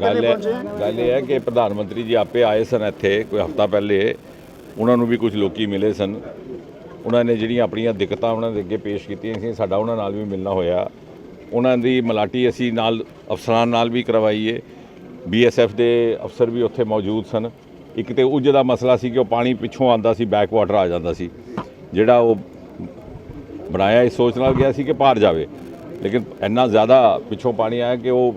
ਗੱਲ ਇਹ ਹੈ ਕਿ ਪ੍ਰਧਾਨ ਮੰਤਰੀ ਜੀ ਆਪੇ ਆਏ ਸਨ ਇੱਥੇ ਕੋਈ ਹਫਤਾ ਪਹਿਲੇ। ਉਹਨਾਂ ਨੂੰ ਵੀ ਕੁਝ ਲੋਕੀ ਮਿਲੇ ਸਨ। ਉਹਨਾਂ ਨੇ ਜਿਹੜੀਆਂ ਆਪਣੀਆਂ ਦਿੱਕਤਾਂ ਉਹਨਾਂ ਦੇ ਅੱਗੇ ਪੇਸ਼ ਕੀਤੀਆਂ ਸੀ ਸਾਡਾ ਉਹਨਾਂ ਨਾਲ ਵੀ ਮਿਲਣਾ ਹੋਇਆ। ਉਹਨਾਂ ਦੀ ਮਲਾਟੀ ਅਸੀਂ ਨਾਲ ਅਫਸਰਾਂ ਨਾਲ ਵੀ ਕਰਵਾਈ ਹੈ ਬੀਐਸਐਫ ਦੇ ਅਫਸਰ ਵੀ ਉੱਥੇ ਮੌਜੂਦ ਸਨ। ਇੱਕ ਤੇ ਉੱਜ ਦਾ ਮਸਲਾ ਸੀ ਕਿ ਉਹ ਪਾਣੀ ਪਿੱਛੋਂ ਆਂਦਾ ਸੀ ਬੈਕ ਵਾਟਰ ਆ ਜਾਂਦਾ ਸੀ। ਜਿਹੜਾ ਉਹ ਬਣਾਇਆ ਇਸ ਸੋਚ ਨਾਲ ਗਿਆ ਸੀ ਕਿ ਪਾਰ ਜਾਵੇ। ਲੇਕਿਨ ਇੰਨਾ ਜ਼ਿਆਦਾ ਪਿੱਛੋਂ ਪਾਣੀ ਆਇਆ ਕਿ ਉਹ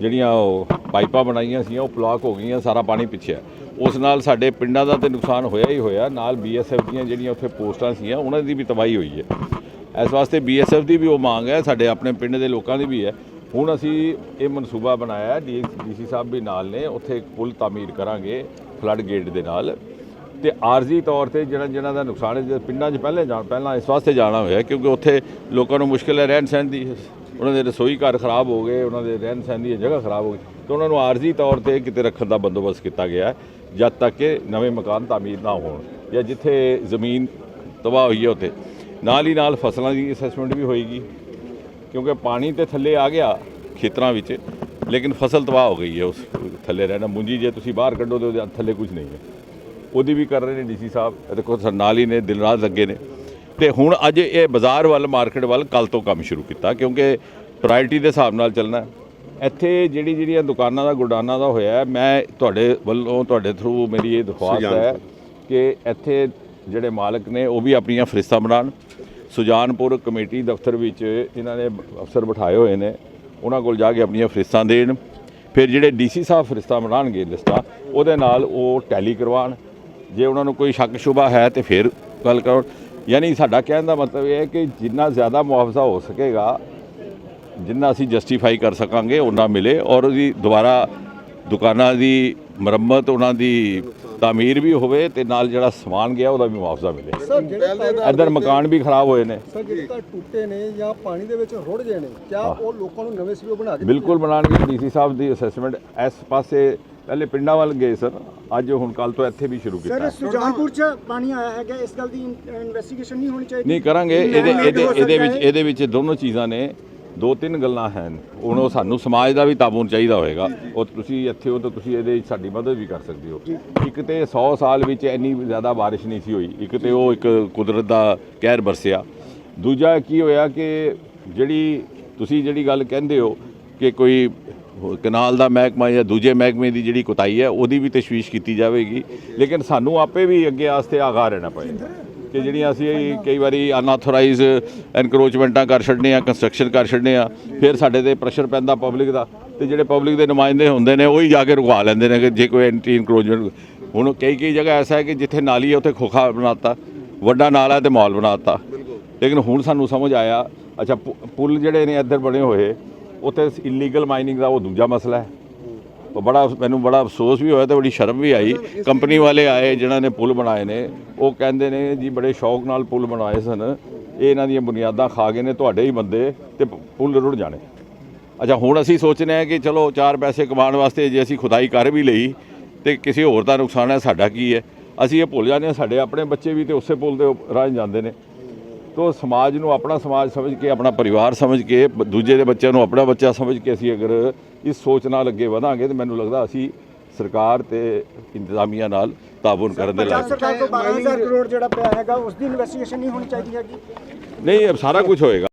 ਜਿਹੜੀਆਂ ਉਹ ਪਾਈਪਾਂ ਬਣਾਈਆਂ ਸੀ ਉਹ ਬਲਾਕ ਹੋ ਗਈਆਂ, ਸਾਰਾ ਪਾਣੀ ਪਿੱਛੇ ਉਸ ਨਾਲ ਸਾਡੇ ਪਿੰਡਾਂ ਦਾ ਤੇ ਨੁਕਸਾਨ ਹੋਇਆ ਹੀ ਹੋਇਆ, ਨਾਲ ਬੀਐਸਐਫ ਦੀਆਂ ਜਿਹੜੀਆਂ ਉੱਥੇ ਪੋਸਟਾਂ ਸੀਗੀਆਂ ਉਹਨਾਂ ਦੀ ਵੀ ਤਬਾਹੀ ਹੋਈ ਹੈ। ਇਸ ਵਾਸਤੇ ਬੀਐਸਐਫ ਦੀ ਵੀ ਉਹ ਮੰਗ ਹੈ, ਸਾਡੇ ਆਪਣੇ ਪਿੰਡ ਦੇ ਲੋਕਾਂ ਦੀ ਵੀ ਹੈ। ਹੁਣ ਅਸੀਂ ਇਹ ਮਨਸੂਬਾ ਬਣਾਇਆ ਡੀਸੀ ਸਾਹਿਬ ਵੀ ਨਾਲ ਨੇ, ਉੱਥੇ ਇੱਕ ਪੁਲ ਤਾਮੀਰ ਕਰਾਂਗੇ ਫਲੱਡ ਗੇਟ ਦੇ ਨਾਲ। ਤੇ ਆਰਜ਼ੀ ਤੌਰ ਤੇ ਜਿਹੜਾ ਜਿਹਨਾਂ ਦਾ ਨੁਕਸਾਨ ਹੈ ਪਿੰਡਾਂ 'ਚ ਪਹਿਲੇ ਜਾਣ ਪਹਿਲਾਂ ਇਸ ਵਾਸਤੇ ਜਾਣਾ ਹੋਇਆ, ਕਿਉਂਕਿ ਉੱਥੇ ਲੋਕਾਂ ਨੂੰ ਮੁਸ਼ਕਿਲ ਹੈ ਰਹਿਣ ਸਹਿਣ ਦੀ। ਉਹਨਾਂ ਦੇ ਰਸੋਈ ਘਰ ਖਰਾਬ ਹੋ ਗਏ ਉਹਨਾਂ ਦੇ ਰਹਿਣ ਸਹਿਣ ਦੀ ਜਗ੍ਹਾ ਖਰਾਬ ਹੋ ਗਈ। ਤੇ ਉਹਨਾਂ ਨੂੰ ਆਰਜ਼ੀ ਤੌਰ ਤੇ ਕਿਤੇ ਰੱਖਣ ਦਾ ਬੰਦੋਬਸਤ ਕੀਤਾ ਗਿਆ ਹੈ, ਜਦ ਤੱਕ ਕਿ ਨਵੇਂ ਮਕਾਨ ਤਾਮੀਰ ਨਾ ਹੋਣ ਜਾਂ ਜਿੱਥੇ ਜ਼ਮੀਨ ਤਬਾਹ ਹੋਈ ਹੈ ਉੱਥੇ। ਨਾਲ ਹੀ ਨਾਲ ਫਸਲਾਂ ਦੀ ਅਸੈਸਮੈਂਟ ਵੀ ਹੋਏਗੀ ਕਿਉਂਕਿ ਪਾਣੀ ਤੇ ਥੱਲੇ ਆ ਗਿਆ ਖੇਤਰਾਂ ਵਿੱਚ ਲੇਕਿਨ ਫਸਲ ਤਬਾਹ ਹੋ ਗਈ ਹੈ ਉਸ ਥੱਲੇ ਰਹਿਣਾ। ਮੁੰਜੀ ਜੇ ਤੁਸੀਂ ਬਾਹਰ ਕੱਢੋ ਤੇ ਉਹਦੇ ਥੱਲੇ ਕੁਝ ਨਹੀਂ ਹੈ। ਉਹਦੀ ਵੀ ਕਰ ਰਹੇ ਨੇ ਡੀਸੀ ਸਾਹਿਬ। ਦੇਖੋ ਸਰ ਨਾਲ ਹੀ ਨੇ ਦਿਨ ਰਾਤ ਲੱਗੇ ਨੇ। ਤੇ ਹੁਣ ਅੱਜ ਇਹ ਬਾਜ਼ਾਰ ਵੱਲ ਮਾਰਕੀਟ ਵੱਲ ਕੱਲ ਤੋਂ ਕੰਮ ਸ਼ੁਰੂ ਕੀਤਾ ਕਿਉਂਕਿ ਪ੍ਰਾਇੋਰਟੀ ਦੇ ਹਿਸਾਬ ਨਾਲ ਚੱਲਣਾ। ਇੱਥੇ ਜਿਹੜੀ ਜਿਹੜੀਆਂ ਦੁਕਾਨਾਂ ਦਾ ਗੁਡਾਨਾਂ ਦਾ ਹੋਇਆ ਮੈਂ ਤੁਹਾਡੇ ਵੱਲੋਂ ਤੁਹਾਡੇ ਥਰੂ ਮੇਰੀ ਇਹ ਦਰਖਾਸਤ ਹੈ ਕਿ ਇੱਥੇ ਜਿਹੜੇ ਮਾਲਕ ਨੇ ਉਹ ਵੀ ਆਪਣੀਆਂ ਫਰਿਸਤਾਂ ਬਣਾਉਣ। ਸੁਜਾਨਪੁਰ ਕਮੇਟੀ ਦਫ਼ਤਰ ਵਿੱਚ ਇਹਨਾਂ ਨੇ ਅਫਸਰ ਬਿਠਾਏ ਹੋਏ ਨੇ ਉਹਨਾਂ ਕੋਲ ਜਾ ਕੇ ਆਪਣੀਆਂ ਫਰਿਸਤਾਂ ਦੇਣ। ਫਿਰ ਜਿਹੜੇ ਡੀਸੀ ਸਾਹਿਬ ਫਰਿਸਤਾਂ ਬਣਾਉਣਗੇ ਲਿਸਟਾਂ ਉਹਦੇ ਨਾਲ ਉਹ ਟੈਲੀ ਕਰਵਾਉਣ। ਜੇ ਉਹਨਾਂ ਨੂੰ ਕੋਈ ਸ਼ੱਕ ਸ਼ੁਬਾ ਹੈ ਤੇ ਫਿਰ ਗੱਲ ਕਰੋ। ਯਾਨੀ ਸਾਡਾ ਕਹਿਣ ਦਾ ਮਤਲਬ ਇਹ ਹੈ ਕਿ ਜਿੰਨਾ ਜ਼ਿਆਦਾ ਮੁਆਵਜ਼ਾ ਹੋ ਸਕੇਗਾ ਜਿੰਨਾ ਅਸੀਂ ਜਸਟੀਫਾਈ ਕਰ ਸਕਾਂਗੇ ਉਹਨਾਂ ਮਿਲੇ ਔਰ ਉਹਦੀ ਦੁਬਾਰਾ ਦੁਕਾਨਾਂ ਦੀ ਮੁਰੰਮਤ ਉਹਨਾਂ ਦੀ ਤਾਮੀਰ ਵੀ ਹੋਵੇ ਤੇ ਨਾਲ ਜਿਹੜਾ ਸਮਾਨ ਗਿਆ ਉਹਦਾ ਵੀ ਮੁਆਵਜ਼ਾ ਮਿਲੇ। ਇੱਧਰ ਮਕਾਨ ਵੀ ਖਰਾਬ ਹੋਏ ਨੇ। ਸਰ ਜਿਹੜੇ ਤਾਂ ਟੁੱਟੇ ਨੇ ਜਾਂ ਪਾਣੀ ਦੇ ਵਿੱਚ ਰੁੜ ਗਏ ਨੇ ਕਿਆ ਉਹ ਲੋਕਾਂ ਨੂੰ ਨਵੇਂ ਸਿਰੋਂ ਬਣਾ ਕੇ ਬਿਲਕੁਲ ਬਣਾਉਣਗੇ ਡੀਸੀ ਸਾਹਿਬ ਦੀ ਅਸੈਸਮੈਂਟ ਇਸ ਪਾਸੇ ਪਹਿਲੇ ਪਿੰਡਾਂ ਵੱਲ ਗਏ ਸਰ ਅੱਜ ਹੁਣ ਕੱਲ ਤੋਂ ਇੱਥੇ ਵੀ ਸ਼ੁਰੂ ਕੀਤਾ। ਸਰ ਸੁਜਾਨਪੁਰ ਚ ਪਾਣੀ ਆਇਆ ਹੈਗਾ ਇਸ ਗੱਲ ਦੀ ਇਨਵੈਸਟੀਗੇਸ਼ਨ ਨਹੀਂ ਹੋਣੀ ਚਾਹੀਦੀ? ਨਹੀਂ ਕਰਾਂਗੇ ਇਹ ਇਹਦੇ ਇਹਦੇ ਇਹਦੇ ਵਿੱਚ। ਇਹਦੇ ਵਿੱਚ ਦੋਨੋਂ ਚੀਜ਼ਾਂ ਨੇ ਦੋ ਤਿੰਨ ਗੱਲਾਂ ਹਨ। ਹੁਣ ਉਹ ਸਾਨੂੰ ਸਮਾਜ ਦਾ ਵੀ ਤਾਬੂਨ ਚਾਹੀਦਾ ਹੋਏਗਾ। ਉਹ ਤੁਸੀਂ ਇੱਥੇ ਹੋ ਤਾਂ ਤੁਸੀਂ ਇਹਦੇ ਸਾਡੀ ਮਦਦ ਵੀ ਕਰ ਸਕਦੇ ਹੋ। ਇੱਕ ਤੇ 100 ਸਾਲ ਵਿੱਚ ਇੰਨੀ ਜ਼ਿਆਦਾ ਬਾਰਿਸ਼ ਨਹੀਂ ਸੀ ਹੋਈ। ਇੱਕ ਤੇ ਉਹ ਇੱਕ ਕੁਦਰਤ ਦਾ ਕਹਿਰ ਬਰਸਿਆ। ਦੂਜਾ ਕੀ ਹੋਇਆ ਕਿ ਜਿਹੜੀ ਤੁਸੀਂ ਜਿਹੜੀ ਗੱਲ ਕਹਿੰਦੇ ਹੋ ਕਿ ਕੋਈ ਕਨਾਲ ਦਾ ਮਹਿਕਮਾ ਜਾਂ ਦੂਜੇ ਮਹਿਕਮੇ ਦੀ ਜਿਹੜੀ ਕੁਤਾਈ ਹੈ, ਉਹਦੀ ਵੀ ਤਸ਼ਵੀਸ਼ ਕੀਤੀ ਜਾਵੇਗੀ। ਲੇਕਿਨ ਸਾਨੂੰ ਆਪੇ ਵੀ ਅੱਗੇ ਆਸਤੇ ਆਗਾਹ ਰਹਿਣਾ ਪਏਗਾ ਕਿ ਜਿਹੜੀਆਂ ਅਸੀਂ ਕਈ ਵਾਰੀ ਅਨਆਥੋਰਾਈਜ਼ ਐਨਕਰੋਚਮੈਂਟਾਂ ਕਰ ਛੱਡਨੇ ਆ ਕੰਸਟਰਕਸ਼ਨ ਕਰ ਛੱਡਨੇ ਆ, ਫਿਰ ਸਾਡੇ ਤੇ ਪ੍ਰੈਸ਼ਰ ਪੈਂਦਾ ਪਬਲਿਕ ਦਾ ਤੇ ਜਿਹੜੇ ਪਬਲਿਕ ਦੇ ਨੁਮਾਇੰਦੇ ਹੁੰਦੇ ਨੇ, ਉਹੀ ਜਾ ਕੇ ਰੁਕਵਾ ਲੈਂਦੇ ਨੇ ਕਿ ਜੇ ਕੋਈ ਐਂਟੀ ਇਨਕਰੋਚਮੈਂਟ ਹੁਣ ਕਈ ਕਈ ਜਗ੍ਹਾ ਐਸਾ ਹੈ ਕਿ ਜਿੱਥੇ ਨਾਲੀ ਹੈ, ਉੱਥੇ ਖੋਖਾ ਬਣਾਤਾ, ਵੱਡਾ ਨਾਲਾ ਤੇ ਮਾਲ ਬਣਾਤਾ। ਲੇਕਿਨ ਹੁਣ ਸਾਨੂੰ ਸਮਝ ਆਇਆ, ਅੱਛਾ ਪੁ- ਪੁਲ ਜਿਹੜੇ ਨੇ ਇੱਧਰ ਬਣੇ ਹੋਏ ਉੱਥੇ ਇਲੀਗਲ ਮਾਈਨਿੰਗ ਦਾ ਉਹ ਦੂਜਾ ਮਸਲਾ ਹੈ। ਉਹ ਬੜਾ ਮੈਨੂੰ ਬੜਾ ਅਫਸੋਸ ਵੀ ਹੋਇਆ ਤੇ ਬੜੀ ਸ਼ਰਮ ਵੀ ਆਈ। ਕੰਪਨੀ ਵਾਲੇ ਆਏ ਜਿਨ੍ਹਾਂ ਨੇ ਪੁਲ ਬਣਾਏ ਨੇ ਉਹ ਕਹਿੰਦੇ ਨੇ ਜੀ ਬੜੇ ਸ਼ੌਕ ਨਾਲ ਪੁਲ ਬਣਾਏ ਸਨ। ਇਹ ਇਹਨਾਂ ਦੀਆਂ ਬੁਨਿਆਦਾਂ ਖਾ ਗਏ ਨੇ ਤੁਹਾਡੇ ਹੀ ਬੰਦੇ ਤੇ ਪੁਲ ਰੁੜ ਜਾਣੇ। ਅੱਛਾ ਹੁਣ ਅਸੀਂ ਸੋਚਨੇ ਆ ਕਿ ਚਲੋ ਚਾਰ ਪੈਸੇ ਕਮਾਉਣ ਵਾਸਤੇ ਜੇ ਅਸੀਂ ਖੁਦਾਈ ਕਰ ਵੀ ਲਈ ਤੇ ਕਿਸੇ ਹੋਰ ਦਾ ਨੁਕਸਾਨ ਹੈ ਸਾਡਾ ਕੀ ਹੈ? ਅਸੀਂ ਇਹ ਭੁੱਲ ਜਾਂਦੇ ਹਾਂ ਸਾਡੇ ਆਪਣੇ ਬੱਚੇ ਵੀ ਤੇ ਉਸੇ ਪੁਲ ਦੇ ਰਾਹ ਜਾਂਦੇ ਨੇ। ਤੋ ਸਮਾਜ ਨੂੰ ਆਪਣਾ ਸਮਾਜ ਸਮਝ ਕੇ ਆਪਣਾ ਪਰਿਵਾਰ ਸਮਝ ਕੇ ਦੂਜੇ ਦੇ ਬੱਚਿਆਂ ਨੂੰ ਆਪਣਾ ਬੱਚਾ ਸਮਝ ਕੇ ਅਸੀਂ ਅਗਰ ਇਸ ਸੋਚ ਨਾਲ ਅੱਗੇ ਵਧਾਂਗੇ ਤੇ ਮੈਨੂੰ ਲੱਗਦਾ ਅਸੀਂ ਸਰਕਾਰ ਤੇ ਇੰਤਜ਼ਾਮੀਆਂ ਨਾਲ ਤਾਬੂਨ ਕਰਨ ਦੇ ਲਾਇਕ ਸਰਕਾਰ ਕੋਲ 12000 ਕਰੋੜ ਜਿਹੜਾ ਪਿਆ ਹੈਗਾ ਉਸ ਦੀ ਇਨਵੈਸਟੀਗੇਸ਼ਨ ਨਹੀਂ ਹੋਣੀ ਚਾਹੀਦੀ ਹੈਗੀ। ਨਹੀਂ ਸਾਰਾ ਕੁਝ ਹੋਏਗਾ।